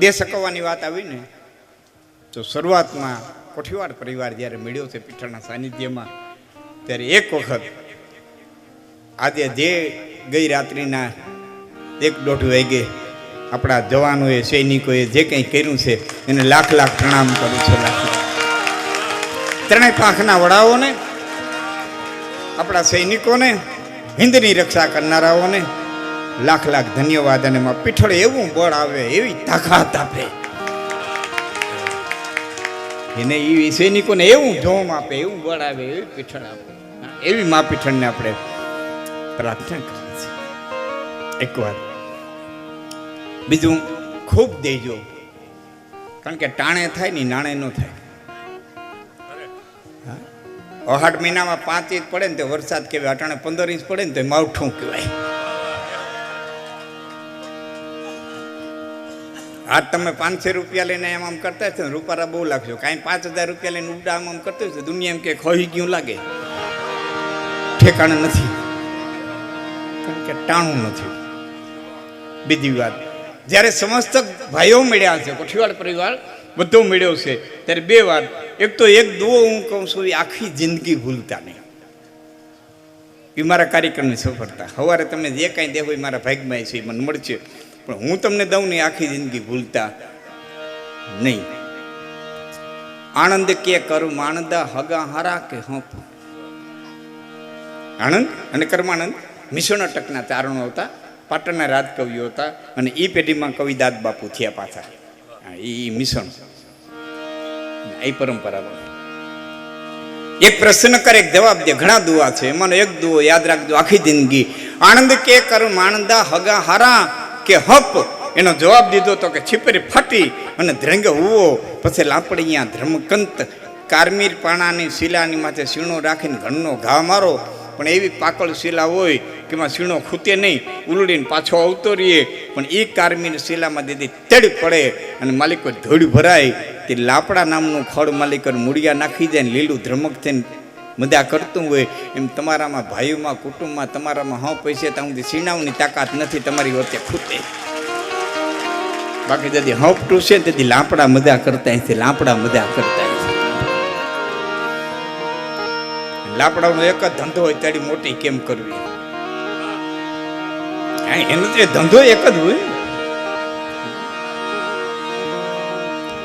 દેશ શકવવાની વાત આવી ને, તો શરૂઆતમાં કોઠીવાડ પરિવાર જ્યારે મળ્યો છે પીઠાના સાનિધ્યમાં, ત્યારે એક વખત આજે જે ગઈ રાત્રિના એક દોઢ વાગે આપણા જવાનોએ, સૈનિકોએ જે કંઈ કર્યું છે, એને લાખ લાખ પ્રણામ કરું છું. ત્રણેય પાંખના વડાઓને, આપણા સૈનિકોને હિન્દની રક્ષા કરનારાઓને લાખ લાખ ધન્યવાદ અને એમાં પીઠળ એવું બળ આવે, એવી તાકાત આપે. એને એ સૈનિકોને એવું જોમ આપે, એવું બળ આવે, એવી પીઠળ આપે. એવી મા પીઠળને આપણે પ્રાર્થના કરીએ છીએ. એક વાર. બીજું ખૂબ દેજો. કારણ કે ટાણે થાય ને નાણે ન થાય? અહાટ મહિનામાં પાંચ ઇંચ પડે ને તો વરસાદ કહેવાય અટાણે પંદર ઇંચ પડે ને તો માવઠું કહેવાય. આજ તમે પાંચસો રૂપિયા લઈને આમ આમ કરતા છો, રૂપારા બહુ લાગશો. કાંઈ પાંચ હજાર રૂપિયા લઈને ઉડા આમ આમ કરતો છો દુનિયા એમ કે ખોઈ ગયું લાગે. ઠેકાણે નથી. કારણ કે ટાણું નથી. બીજી વાત, જ્યારે સમસ્ત ભાઈઓ મળ્યા છે કોઠીવાડ પરિવાર બધો મળ્યો છે, ત્યારે બે વાત. એક તો એક દુઓ હું કહું છું, એ આખી જિંદગી ભૂલતા નહીં. એ મારા કાર્યક્રમની સફળતા. સવારે તમે જે કાંઈ દેવો એ મારા ભાગમાં છે, એ મને મળશે. પણ હું તમને દઉં ને આખી જિંદગી ભૂલતા નહીં. આનંદ કે કરું માણદા હગા હારા કે હંપ. આનંદ અને કર્માનંદ? મિશ્રણ અટકના તારણો હતા, પાટણના રાજકવિઓ હતા, અને એ પેઢીમાં કવિદાદ બાપુ થયા પાછા. એ મિશન એ પરંપરા એક પ્રશ્ન કરે, એક જવાબ દે. ઘણા દુઆ છે. એમાંનો એક દુઓ યાદ રાખજો આખી જિંદગી. આનંદ કે કરું માણદા હગા હારા કે હપ. એનો જવાબ દીધો તો કે છીપરી ફાટી અને ધ્રંગ હુવો પછી લાપડિયા ધર્મકંત કારમીર પાણાની શિલાની માથે સીણો રાખીને ઘણનો ઘા મારો. પણ એવી પાકળ શિલા હોય કે એમાં સીણો ખૂતે નહીં. ઉલડીને પાછો આવતો રહીએ. પણ એ કારમીર શિલામાં દીદી તેડ પડે અને માલિકો ધૂળ ભરાય. તે લાપડા નામનું ખડ માલિકર મૂળિયા નાખી જાય લીલું ધ્રમક થઈને મજા કરતું હોય એમ તમારામાં ભાઈઓમાં, કુટુંબમાં, તમારામાં હા પૈસે ત્યાં સુધી સીણાવની તાકાત નથી તમારી વચ્ચે ખૂતે બાકી ଯଦି હપટું છે, તેથી લાપડા મજા કરતા અહીંથી લાપડા મજા કરતા લાપડાનો એક જ ધંધો હોય તેડી મોટી કેમ કરવી? એનો તો ધંધો એક જ હોય.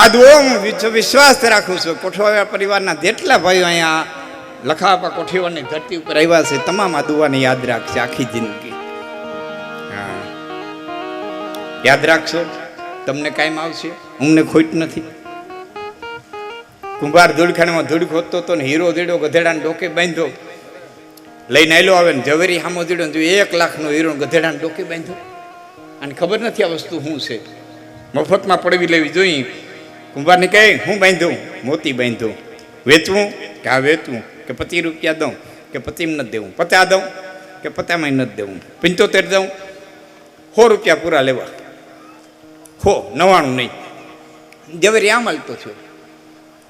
આ દુઓ હું વિશ્વાસ રાખું છું કોઠવાયા પરિવારના જેટલા ભાઈઓ અહીંયા લખાપા કોઠીવારની ધરતી ઉપર આવ્યા છે. તમામ આ દુઆને યાદ રાખશે આખી જિંદગી. હા. યાદ રાખશો? તમને કાયમ આવશે અમને ખોટ નથી. કુંભાર ધૂળખાનામાં ધૂળ ખોદતો હતો ને હીરો ધીડો ગધેડાને ડોકે બાંધ્યો. લઈને આવેલો આવે ને ઝવેરી હામો ધીડો જો એક લાખનો હીરો ગધેડાને ડોકે બાંધ્યો. અને ખબર નથી આ વસ્તુ શું છે. મફતમાં પડવી લેવી જોઈએ. કુંભારને કહે, હું બાંધ્યું મોતી બાંધ્યું વેચવું? કે આ વેચવું. કે પચીસ રૂપિયા દઉં, કે પચીમ નથી દેવું. પચાસ દઉં, કે પચામાં નથી દેવું. પંચોતેર દઉં, સો રૂપિયા પૂરા લેવા. હો, નવાણું નહીં. જવેરી આમ હાલતો થયો.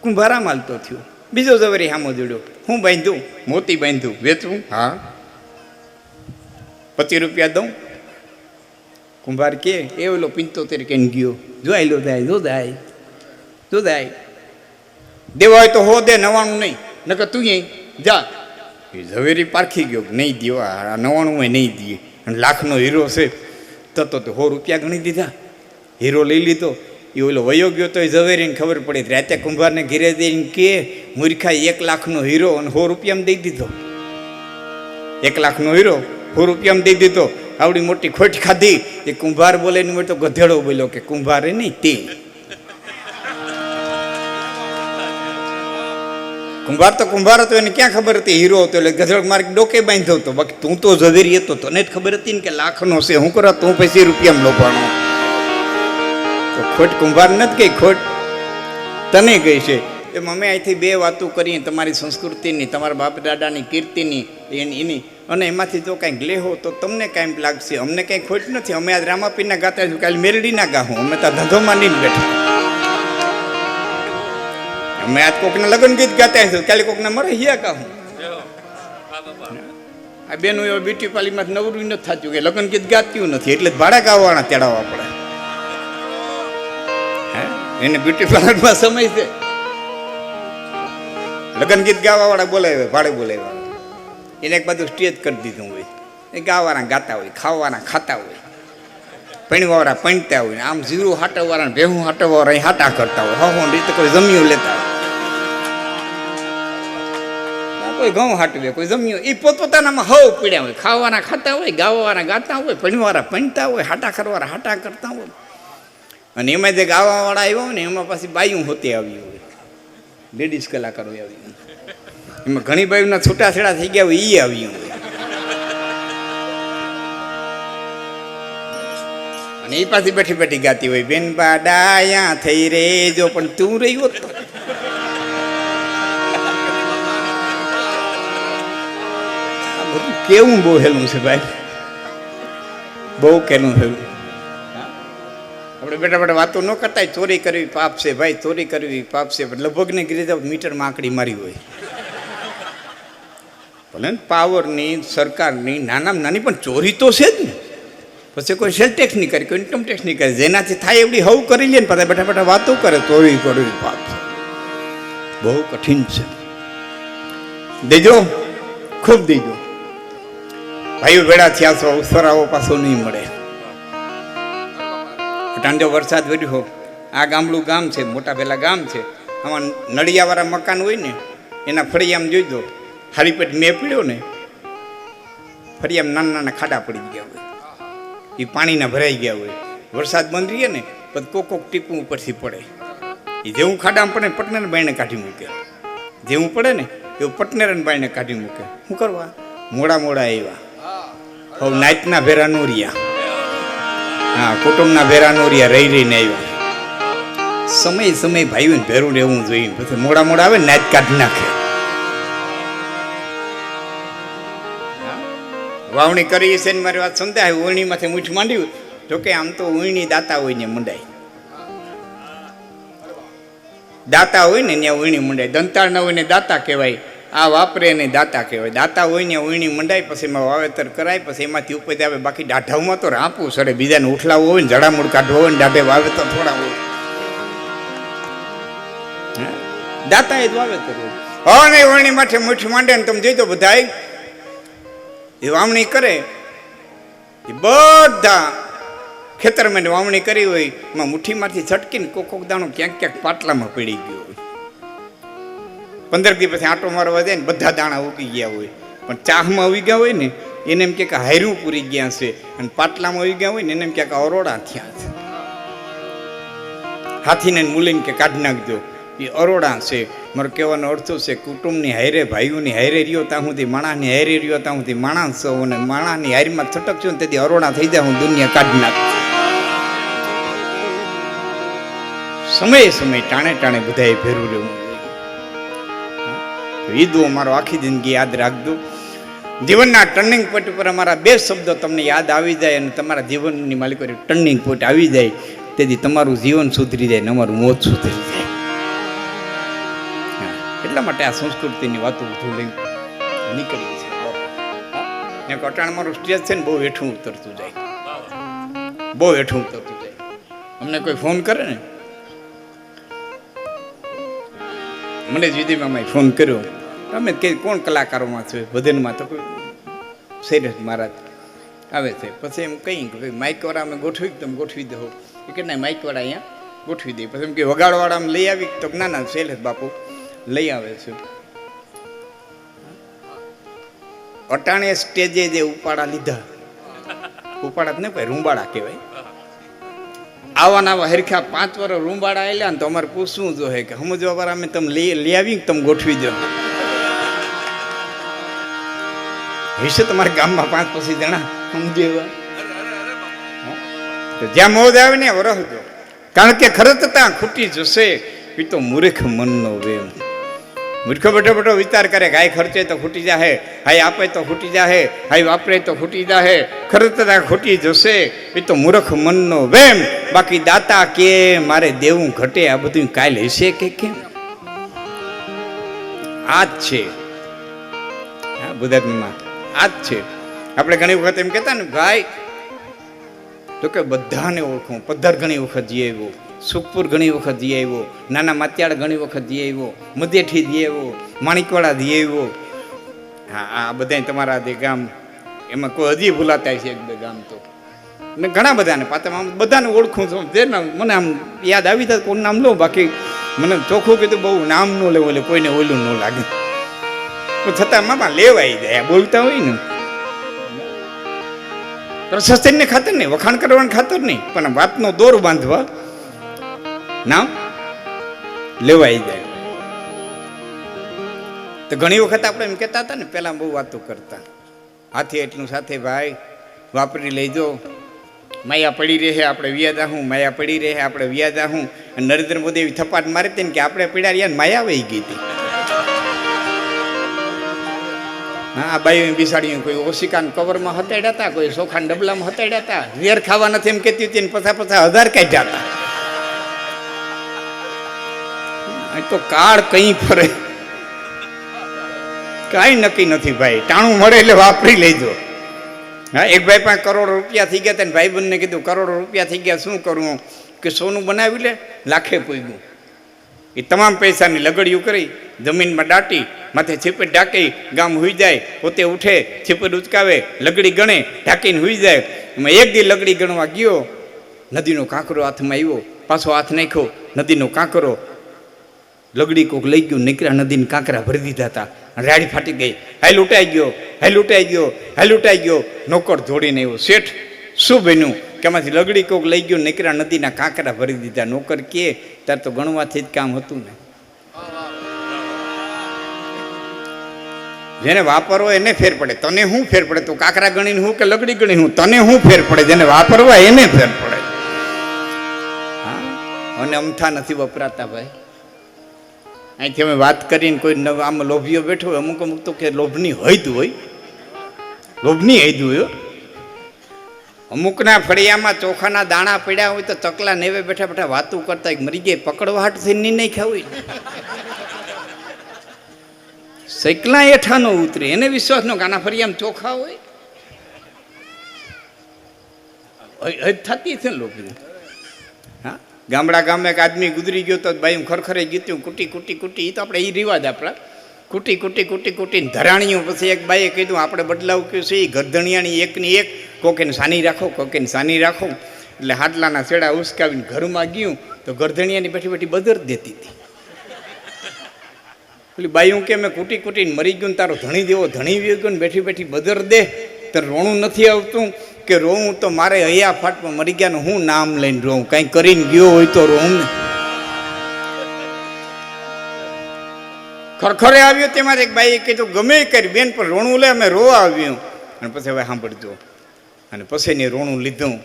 કુંભાર આમ હાલતો થયો. બીજો ઝવેરી આમો જોડ્યો. હું બાંધું, મોતી બાંધ્યું વેચવું? હા. પચીસ રૂપિયા દઉં. કુંભાર કે, એ ઓલો પંચોતેર કેન ગયો? જોઈ લો જાય જો જાય જો જાય દેવા તો હો દે, નવાણું નહીં. નકર તું અહીં જા. એ ઝવેરી પારખી ગયો નહીં દો આ નવાણું નહીં દઈએ અને લાખનો હીરો છે. તો તો સો રૂપિયા ગણી દીધા. હીરો લઈ લીધો. એ ઓલો વયો ગયો તો એ ઝવેરીને ખબર પડી. રાતે કુંભારને ઘેરે દઈને કે મૂર્ખા એક લાખનો હીરો અને સો રૂપિયામાં દઈ દીધો. એક લાખનો હીરો, સો રૂપિયામાં દઈ દીધો. આવડી મોટી ખોટ ખાધી. એ કુંભાર બોલે ને તો ગધેડો બોલ્યો કે કુંભારે નહીં તે. કુંભાર તો કુંભાર હતો, એને ક્યાં ખબર હતી? હીરો હતો એટલે ગધેડો માર્ગ ડોકે બાંધ્યો હતો. બાકી તું તો ઝવેરી હતો, તને જ ખબર હતી ને કે લાખનો છે. હું કરો, તું પછી રૂપિયામાં લોભાણો. તો ખોટ કુંભાર નથી ગઈ, ખોટ તને ગઈ છે. એમ અમે અહીંથી બે વાતો કરીએ, તમારી સંસ્કૃતિની, તમારા બાપ દાદાની કીર્તિની, એની એની. અને એમાંથી જો કાંઈક લેહો તો તમને કાંઈક લાગશે. અમને કાંઈ ખોટ નથી. અમે આજ રામાપીરના ગાતા છું કાલે મેરડીના ગાહું. અમે તો ધંધોમાં નહીં બેઠા. અમે આજ કોકના લગ્ન ગીત ગાતા છું કાલે કોકને મરે હિયા ગાહું આ બેનું એવા બ્યુટી પાર્લીમાં નવરું નથી થતું, કે લગ્ન ગીત ગાતું નથી, એટલે ભાડા ગાવાના તેડાવવા પડે. એને બ્યુટી પાર્લરમાં સમય છે. લગ્ન ગીત ગાવાવાળા બોલાવે, ભાડે બોલાવ્યા એને એક બાજુ સ્ટેજ કરી દીધું હોય. એ ગાવાના ગાતા હોય, ખાવાના ખાતા હોય. પૈણવાળા પૈણતા હોય આમ જીરું હાટવવાળા ભેહું હાટવવાળા હાટા કરતા હોય. હો રીતે કોઈ જમ્યું લેતા હોય. કોઈ ઘઉં હાટવે, કોઈ જમ્યું એ પોતપોતાનામાં હવ પીડ્યા હોય. ખાવાના ખાતા હોય, ગાવાના ગાતા હોય પૈણવાળા ભણતા હોય, હાટા કરવાના હાટા કરતા હોય. અને એમાં જે ગાવાવાળા આવ્યા હોય ને, એમાં પાછી બાયું હોતી આવી હોય. લેડીઝ કલાકારો આવી એમાં ઘણી બાયુના છૂટાછેડા થઈ ગયા હોય એ આવી હોય. અને એ પાછી બેઠી બેઠી ગાતી હોય, બેન બા ડાયા થઈ રે જો પણ તું રહ્યો તો. કેવું બહુ હેલું છે ભાઈ? બહુ કેનું હેલું. આપણે બેટા બેટા વાતો ન કરતા, ચોરી કરવી પાપ છે ભાઈ, ચોરી કરવી પાપ છે. લગભગને જાવ મીટરમાં આંકડી મારી હોય. ભલે ને પાવરની, સરકારની, નાનામાં નાની, પણ ચોરી તો છે જ ને. પછી કોઈ સેલ ટેક્સ નહીં કરે કોઈ ઇન્કમ ટેક્સ નહીં કરે જેનાથી થાય એવડી હવું કરી લે ને, પછી બેઠા બેઠા વાતો કરે, ચોરી કરવી પાપ છે. બહુ કઠિન છે. દેજો, ખૂબ દેજો. ભાઈઓ ભેડા થયા છો ઉસરાવો પાછો નહીં મળે. ટાંડો વરસાદ વર્યો આ ગામડું ગામ છે, મોટા પેલા ગામ છે. આમાં નળિયાવાળા મકાન હોય ને, એના ફળિયામાં જોઈ દો હારી પેટ મેં પીડ્યો ને, ફળિયામાં નાના નાના ખાડા પડી ગયા હોય. એ પાણીના ભરાઈ ગયા હોય. વરસાદ બંધ રહીએ ને પછી કોક ટીપું ઉપરથી પડે. એ જેવું ખાડામાં પડે પટનેર બાઈને કાઢી મૂકે. જેવું પડે ને, એવું પટનેરન બાઈને કાઢી મૂકે. શું કરવા? મોડા મોડા આવ્યા. હવે નાતના ભેરા નોરિયા હા, કુટુંબના ભેરા નોરિયા રહી રહીને આવ્યા. સમય સમય ભાઈઓને ભેરું રહેવું જોઈએ. પછી મોડા મોડા આવે ને નાઈટ કાઢી નાખે. વાવણી કરી છે ને મારી વાત સમજાય? ઉણીમાંથી મૂઠ માંડ્યું. જોકે આમ તો ઉણી દાતા હોય ને મંડાય. દાતા હોય ને ત્યાં ઉણી મંડાય. દંતાળ ન હોય ને દાતા કહેવાય. આ વાપરે એને દાતા કહેવાય. દાતા હોય ને ઉણી મંડાય, પછી એમાં વાવેતર કરાય, પછી એમાંથી ઉપજ આવે બાકી દાઢાઓમાં તો રાપવું સડે. બીજાને ઉઠલાવું હોય ને જડામૂળ કાઢવું હોય ને દાઢે વાવેતર થોડા હોય. દાતા એ જ વાવેતર હોય. હવે વણી માથે મુઠ્ઠી માંડે ને તમે જોઈતો બધાય એ વાવણી કરે. એ બધા ખેતરમાં વાવણી કરી હોય, એમાં મુઠ્ઠીમાંથી છટકીને કોક કોક દાણો ક્યાંક ક્યાંક પાટલામાં પડી ગયો હોય. પંદર દિવસ પછી આંટો મારવા જાય ને બધા દાણા ઉગી ગયા હોય. પણ ચાહમાં આવી ગયા હોય ને, એને એમ કે હાયરું પૂરી ગયા છે. અને પાટલામાં આવી ગયા હોય ને, એને એમ કે અરોડા થયા છે. હાથીને મૂલીને કે કાઢી નાખજો. એ અરોડા છે. મારો કહેવાનો અર્થ છે? કુટુંબની હાયરે, ભાઈઓની હાયરે રહ્યો ત્યાં સુધી, માણાની હાયરે રહ્યો ત્યાં સુધી માણસ છો અને માણાની હાયરીમાં છટકશું ને તેથી અરોડા થઈ જાય, હું દુનિયા કાઢી નાખું. સમયે સમય ટાણે ટાણે બધાએ ભેરું રહેવું તો એ મારો આખી જિંદગી યાદ રાખજો. જીવનના ટર્નિંગ પોઈન્ટ ઉપર અમારા બે શબ્દો તમને યાદ આવી જાય અને તમારા જીવનની માલિકો ટર્નિંગ પોઈન્ટ આવી જાય. તેથી તમારું જીવન સુધરી જાય ને અમારું મોત સુધરી જાય. એટલા માટે આ સંસ્કૃતિની વાતો બધું લઈ નીકળી છે કટાણ મારું સ્ટેજ છે ને બહુ હેઠું ઉતરતું જાય. બહુ હેઠું ઉતરતું જાય. અમને કોઈ ફોન કરે ને? મને જ વિધિમાં ફોન કર્યો. તમે કે કોણ કલાકારોમાં છો? ભજનમાં તો શૈલેષ મહારાજ આવે છે. પછી એમ કહી કે માઇકવાળા અમે ગોઠવી તમે ગોઠવી દો. એ કે ના માઇકવાળા અહીંયા ગોઠવી દે. પછી એમ કે વગાડવાળા અમે લઈ આવી તો ના ના શૈલેષ બાપુ લઈ આવે છે. અટાણે સ્ટેજે જે ઉપાડા લીધા. ઉપાડા જ ને ભાઈ, રૂંબાડા કહેવાય. આવા નવા હરખા પાંચ વર્ષ રૂંબાડા આવેલા ને તો અમારે પૂછવું જોઈએ કે સમજવા વાળા અમે તમે લઈ લઈ આવી તમે ગોઠવી દો? હશે તમારા ગામમાં પાંચ પછી જણા? સમજે તો જ્યાં મોજ આવે ને વરસજો. કારણ કે ખરતતા ખૂટી જશે એ તો મૂર્ખ મનનો વેમ. મૂર્ખો બેઠો બેઠો વિચાર કરે હાય ખર્ચે તો ખૂટી જાહે, હાય આપે તો ખૂટી જાહે, હાય વાપરે તો ખૂટી જાહે. ખરતતા ખૂટી જશે એ તો મૂર્ખ મનનો વેમ. બાકી દાતા કે મારે દેવું ઘટે, આ બધું કાલ હશે કે કેમ? આ જ છે. હા બુદ્ધાત્મા આ જ છે. આપણે ઘણી વખત એમ કહેતા ને, ભાઈ, તો કે બધાને ઓળખું. પદ્ધર ઘણી વખત જઈ આવ્યો. સુખપુર ઘણી વખત જઈ આવ્યો. નાના માત્યાળ ઘણી વખત જઈ આવ્યો. મધેઠી જઈ આવ્યો. માણિકવાડા જઈ આવ્યો. હા, આ બધા તમારા જે ગામ, એમાં કોઈ હજી ભૂલાતા છે એક બે ગામ તો. ને ઘણા બધાને પાછા આમ બધાને ઓળખું છું. જે મને આમ યાદ આવી જાય કોઈ નામ લો. બાકી મને ચોખ્ખું કીધું, બહુ નામ ન લેવું એટલે કોઈને ઓલું ન લાગે. પણ છતાં મામા લેવાઈ જાય બોલતા હોય ને. પ્રશસ્તિને ખાતર નહીં, વખાણ કરવાનું ખાતર નહીં, પણ વાતનો દોર બાંધવા નામ લેવાઈ જાય તો ઘણી વખત આપણે એમ કહેતા હતા ને, પહેલાં બહુ વાતો કરતા. હાથી એટલું, સાથે ભાઈ, વાપરી લેજો. માયા પડી રહે, આપણે વ્યાજા હું, માયા પડી રહે, આપણે વ્યાજા હું. નરેન્દ્ર મોદી એવી થપાટ મારી હતી ને કે આપણે પીડા ને માયા વહી ગઈ હતી. હા બાઈ બિસાડી કોઈ ઓશિકાન કવરમાં હતાડ્યા હતા કોઈ સોખાન ડબલામાં હતાડ્યા હતા વેર ખાવા નથી એમ કહેતી હતી પછા પછા હજાર કાઢ્યા હતા તો કાળ કઈ ફરે. કાંઈ નક્કી નથી ભાઈ. ટાણું મળે એટલે વાપરી લેજો. હા, એક ભાઈ પાસે કરોડો રૂપિયા થઈ ગયા હતા ભાઈ બંને કીધું, કરોડો રૂપિયા થઈ ગયા, શું કરવું કે સોનું બનાવી લે, લાખે પૂગ્યું. એ તમામ પૈસાની લગડિયું કરી, જમીનમાં દાટી, માથે છીપટ ઢાંકી, ગામ હુઈ જાય, પોતે ઉઠે, છીપટ ઉચકાવે, લગડી ગણે, ઢાંકીને હુઈ જાય. એમાં એક દી લગડી ગણવા ગયો, નદીનો કાંકરો હાથમાં આવ્યો, પાછો હાથ નાખ્યો, નદીનો કાંકરો. લગડી કોક લઈ ગયું, નીકળ્યા નદીને કાંકરા ભરી દીધા હતા રાડી ફાટી ગઈ. હાઈ લૂંટાઈ ગયો હાઈ લૂંટાઈ ગયો હાઈ લૂંટાઈ ગયો, નોકર જોડીને આવ્યો. શેઠ, શું બન્યું? કે આમાંથી લગડી કોક લઈ ગયો, નીકળ્યા નદીના કાંકરા ભરી દીધા. નોકર કે ત્યારે તો ગણવાથી જ કામ હતું ને. જેને વાપરવો એને ફેર પડે. તને શું ફેર પડે? તું કાંકરા ગણીને હું કે લગડી ગણીને હું? તને શું ફેર પડે? જેને વાપરવા એને ફેર પડે. હા? અને અમથા નથી વપરાતા ભાઈ. અહીંથી અમે વાત કરીને કોઈ આમ લોભીઓ બેઠો હોય, અમુક અમુક તો કે લોભની હૈદ હોય. લોભની હૈદ હોય. અમુકના ફળિયામાં ચોખાના દાણા પડ્યા હોય તો ચકલા નેવે બેઠા બેઠા વાતું કરતા મરી ગયા પકડવાટ થઈ નહીં ખાવું હોય. સૈકલા એઠાનો ઉતરે, એને વિશ્વાસ નો ગાના ફળિયામાં ચોખા હોય? થતી છે લોભની હા? ગામડા ગામે એક આદમી ગુજરી ગયો તો ભાઈ ખરખરે ગીત્યું કુટી કુટી કુટી એ તો આપણે એ રિવાજ આપણા. કુટી કુટી કુટી કુટી ધરાણીઓ પછી એક બાઈએ કીધું, આપણે બદલાવ કયું છે? એ ગરધણિયાની એકની એક કોકેને સાની રાખો, કોકેને સાની રાખો. એટલે હાડલાના છેડા ઉસકાવીને ઘરમાં ગયું તો ગરધણિયાની બેઠી બેઠી બદર દેતી હતી. પેલી બાયું કે, મેં કૂટી કૂટીને મરી ગયું તારો ધણી દેવો, ધણી વી ગયો ને બેઠી બેઠી બદર દે. તો રોણું નથી આવતું કે રોવું તો મારે હૈયા ફાટમાં મરી ગયાનું હું નામ લઈને રોઉં કાંઈ કરીને ગયો હોય તો રોઉં ને. ખરખરે આવ્યો તેમાં એક બાઈએ કીધું, ગમે કરી બેન, પણ રોણું લે, અમે રોવા આવ્યું. અને પછી હવે સાંભળજો. અને પછી એને રોણું લીધું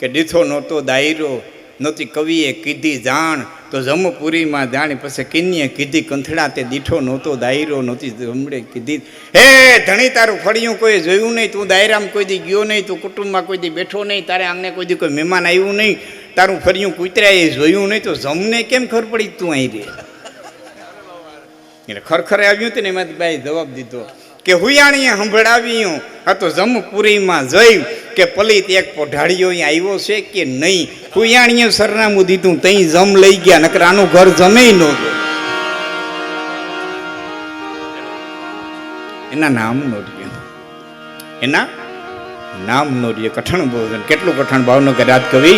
કે દીથો નહોતો દાયરો નહોતી, કવિએ કીધી, જાણ. તો જમપુરીમાં જાણી પછી કિન્યે કીધી કંથડા તે દીઠો નહોતો દાયરો નહોતી જમડે કીધી. હે, ધણી તારું ફળિયું કોઈ જોયું નહીં, તું દાયરામાં કોઈ દી ગયો નહીં, તું કુટુંબમાં કોઈ દી બેઠો નહીં, તારે આંગણે કોઈ દી કોઈ મહેમાન આવ્યું નહીં, તારું ફળિયું કૂતરાએ જોયું નહીં, તો જમને કેમ ખબર પડી તું અહીં રે એટલે ખરખરે આવ્યું હતું ને એમાંથી ભાઈ જવાબ દીધો કે હુયાણીએ સંભળાવ્યું. આ તો જમપુરીમાં જઈ કે પલિત એક પોઢાડીઓ અહીં આવ્યો છે કે નહીં? કુયાણીએ સરનામું દીધું, તઈ જમ લઈ ગયા, નકર આનું ઘર જમે નહોતું એના નામ નોર્ય એના નામ નોર્ય કઠણ ભોજન. કેટલું કઠણ ભાવનગર રાત કવિ?